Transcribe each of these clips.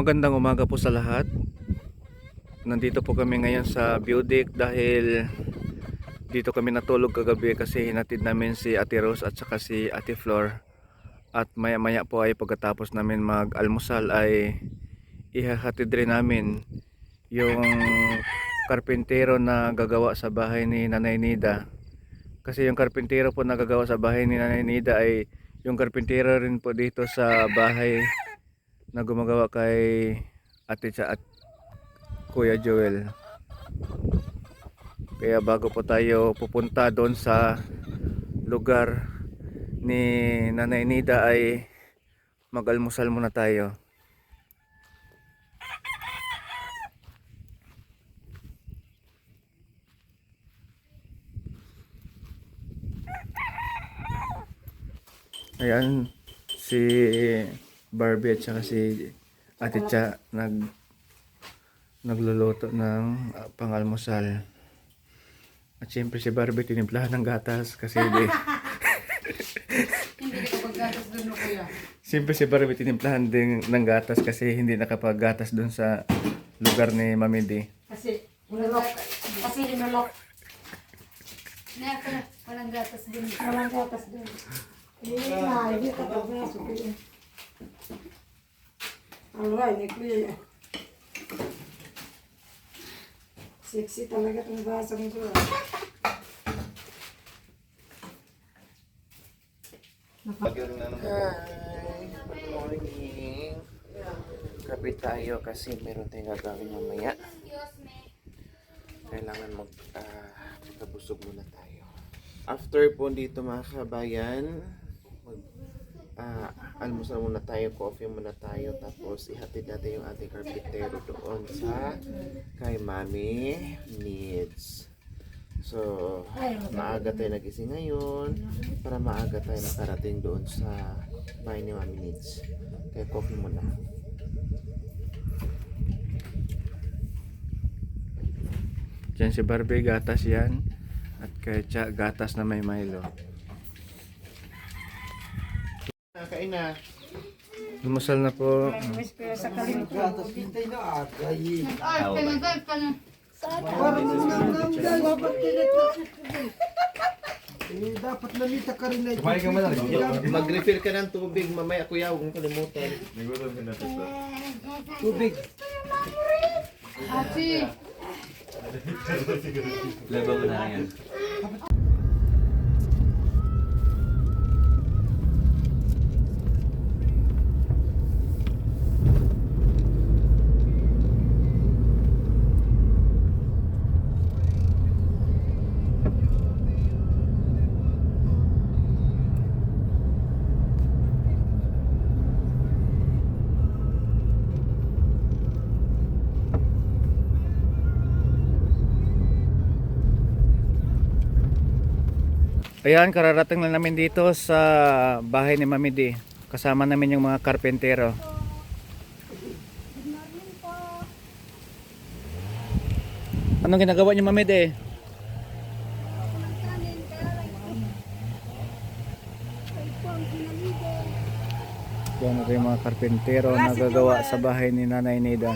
Magandang umaga po sa lahat. Nandito po kami ngayon sa deck dahil dito kami natulog kagabi kasi hinatid namin si Ate Rose at saka si Ate Flor. At maya maya po ay pagkatapos namin mag-almusal ay ihahatid rin namin yung karpintero na gagawa sa bahay ni Nanay Nida. Kasi yung karpintero po na gagawa sa bahay ni Nanay Nida ay yung karpintero rin po dito sa bahay na gumagawa kay Ate Cha at Kuya Joel. Kaya bago po tayo pupunta doon sa lugar ni Nanay Nida ay mag-almusal muna tayo. Ayan si Barbie at saka si Ate Cha nag nagluluto ng uh, pangalmusal. At siyempre si Barbie tinimplahan ng gatas kasi di Hindi ka paggatas doon no kuya. Siyempre si Barbie tinimplahan din ng gatas kasi hindi nakapaggatas doon sa lugar ni Mami D. Kasi nalok. Kasi ka walang gatas doon. Walang gatas doon. Eh, na, hindi ka pa na Kuya. Sexy talaga itong basang. Hi, good morning. Kape tayo kasi meron tayong gagawin mamaya. Kailangan mag uh, magkabusog muna tayo. After po dito mga kabayan, ah, almusal muna tayo, coffee muna tayo, tapos ihatid natin yung ating karpintero doon sa kay Mami Needs. So, maaga tayo nagising ngayon para maaga tayo nakarating doon sa bahay ni Mami Needs. Kaya coffee muna. Diyan si Barbie, gatas yan. At kay Cha, gatas na may Milo. Kain na. Lumusal na po. Ka na. Eh, dapat lamita ka rin na ito. Mag-refill ka ng tubig mamaya kuya, huwag mong kalimutan. Tubig. Ati. Ayan, kararating lang namin dito sa bahay ni Mami D. Kasama namin yung mga karpentero. Anong ginagawa niyo Mami D? Yan ito yung mga karpentero na gagawa sa bahay ni Nanay Nida.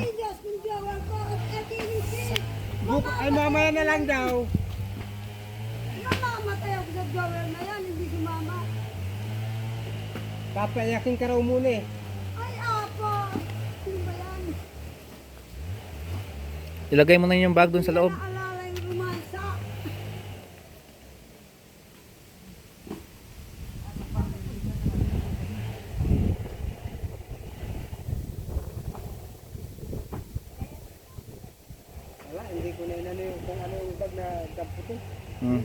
Ay mamaya na lang daw. Mamamatay ako sa drawer na yan, hindi si mama. Papayakin ka raw muna eh. Ay, apa! Yan? Ilagay mo na yung bag dun sa loob. Wala, hindi ko na inano yung kung ano yung bag na damputin. Hmm.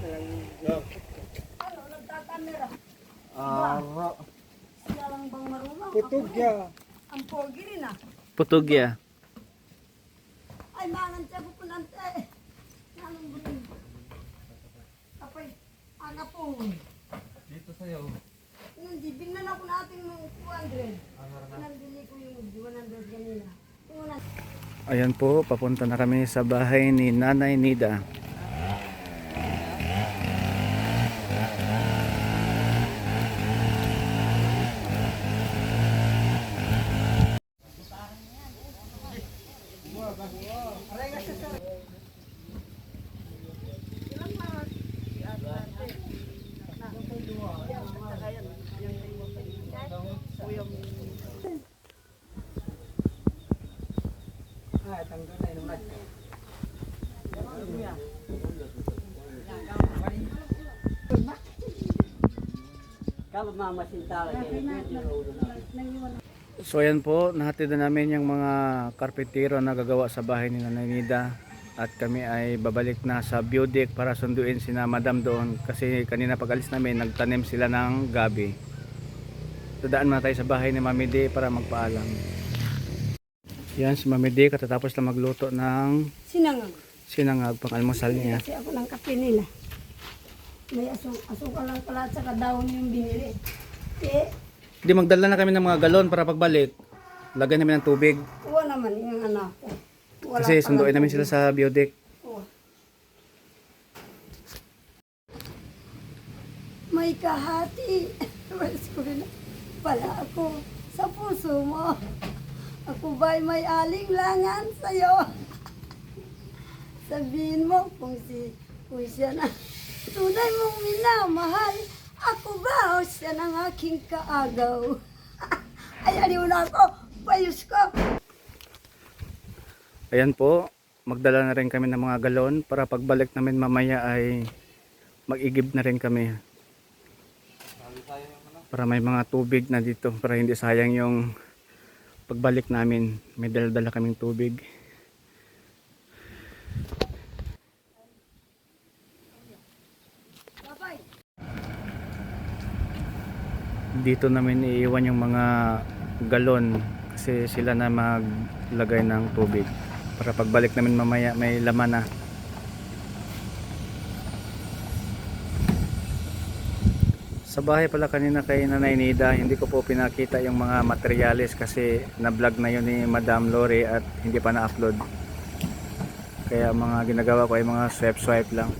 Ano, nagtatamera. Ara. Lang bang marunong? Putog ya. Ang pogi rin ah. Putugya. Ay, manan siya po punante. Nanong burin. Kapay, aga po. Dito sa'yo. Hindi, bignan ako natin ng 200. Nandili ko yung 100 kanina. Yung 100. Ayan po, papunta na kami sa bahay ni Nanay Nida. hai thằng cái này nó này Kalau mama cinta lagi, nanti So ayan po, nahatid na namin yung mga karpentero na gagawa sa bahay ni Nanay Nida at kami ay babalik na sa Beaudeck para sunduin si na Madam doon kasi kanina pag alis namin nagtanim sila ng gabi. Dadaan muna tayo sa bahay ni Mami D para magpaalam. Yan si Mami D katatapos lang magluto ng Sinangag. sinangag pang almusal niya. Kasi ako ng kape nila. May asukal lang pala at saka daon yung binili. Eh, Di magdala na kami ng mga galon para pagbalik. Lagyan namin ng tubig kuha naman yung anak ko. Wala kasi sunduin namin sila sa Beaudeck. Kuha. May kahati. Pala ako sa puso mo. Ako ba'y may aling-langan sa'yo? Sabihin mo kung si kung siya na tunay mong minamahal. Ako ba o siya ng aking kaagaw? Ay, aliw na ako. Payos ko. Ayan po, magdala na rin kami ng mga galon para pagbalik namin mamaya ay mag-igib na rin kami. Para may mga tubig na dito para hindi sayang yung pagbalik namin. May dala-dala kaming tubig. Dito namin iiwan yung mga galon kasi sila na maglagay ng tubig para pagbalik namin mamaya may laman na. Sa bahay pala kanina kay Nanay Nida hindi ko po pinakita yung mga materyales kasi na vlog na yun ni Madam Lori at hindi pa na-upload. Kaya mga ginagawa ko ay mga swipe swipe lang